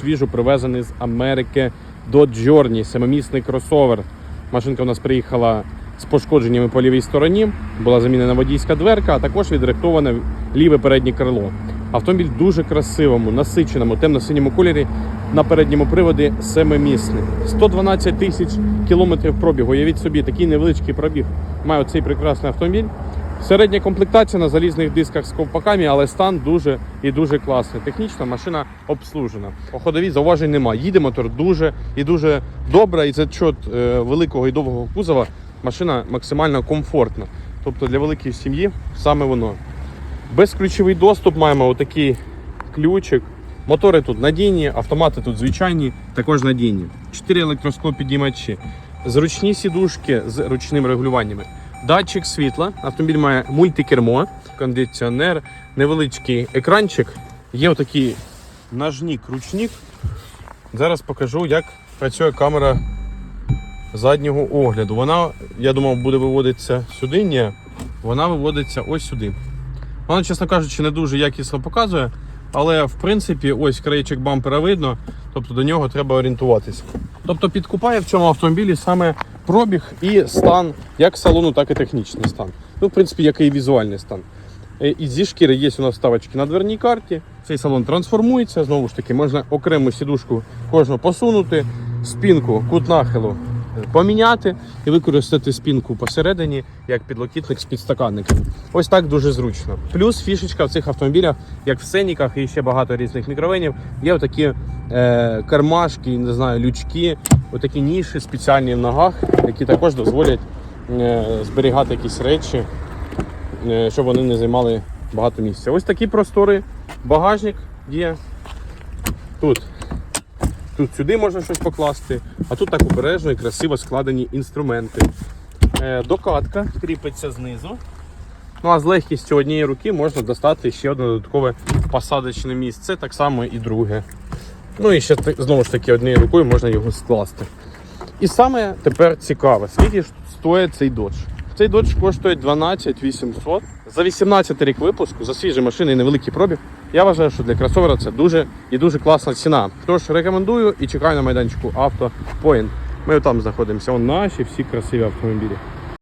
Свіжо привезений з Америки Dodge Journey, семимісний кросовер. Машинка у нас приїхала з пошкодженнями по лівій стороні, була замінена водійська дверка, а також відректоване ліве переднє крило. Автомобіль дуже красивому, насиченому, темно-синьому кольорі на передньому приводі семимісний. 112 тисяч кілометрів пробігу. Уявіть собі, такий невеличкий пробіг має цей прекрасний автомобіль. Середня комплектація на залізних дисках з ковпаками, але стан дуже і дуже класний. Технічна машина обслужена. По ходовій зауважень немає. Їде мотор дуже і дуже добре. І за чот великого і довгого кузова машина максимально комфортна. Тобто для великої сім'ї саме воно. Безключовий доступ маємо отакий ключик. Мотори тут надійні, автомати тут звичайні, також надійні. Чотири електросклопідіймачі, зручні сідушки з ручними регулюваннями. Датчик світла, автомобіль має мультикермо, кондиціонер, невеличкий екранчик. Є отакий нажнік, ручник. Зараз покажу, як працює камера заднього огляду. Вона, я думав, буде виводитися сюди. Ні, вона виводиться ось сюди. Вона, чесно кажучи, не дуже якісно показує, але в принципі ось краєчок бампера видно, тобто до нього треба орієнтуватися. Тобто підкупає в цьому автомобілі саме пробіг і стан як салону, так і технічний стан. Ну, в принципі, як і візуальний стан. Е, І зі шкіри є у нас вставочки на дверній карті. Цей салон трансформується. Знову ж таки, можна окрему сідушку кожну посунути, спинку, кут нахилу е, поміняти і використати спинку посередині як підлокітник з підстаканником. Ось так дуже зручно. Плюс фішечка в цих автомобілях, як в Сеніках і ще багато різних мікровенів, є отакі е, кармашки, не знаю, лючки, отакі ніші спеціальні в ногах, які також дозволять е, зберігати якісь речі е, щоб вони не займали багато місця. Ось такі простори. Багажник є. Тут. Тут сюди можна щось покласти, а тут так обережно і красиво складені інструменти. Е, Докатка кріпиться знизу. Ну а з легкістю однієї руки можна достати ще одне додаткове посадочне місце, так само і друге. Ну і ще знову ж таки однією рукою можна його скласти. І саме тепер цікаве, скільки ж стоїть цей додж. Цей додж коштує 12 800. За 18 рік випуску, за свіжі машини і невеликий пробіг. Я вважаю, що для кросовера це дуже і дуже класна ціна. Тож рекомендую і чекаю на майданчику Автопоінт. Ми там знаходимося. Вон наші всі красиві автомобілі.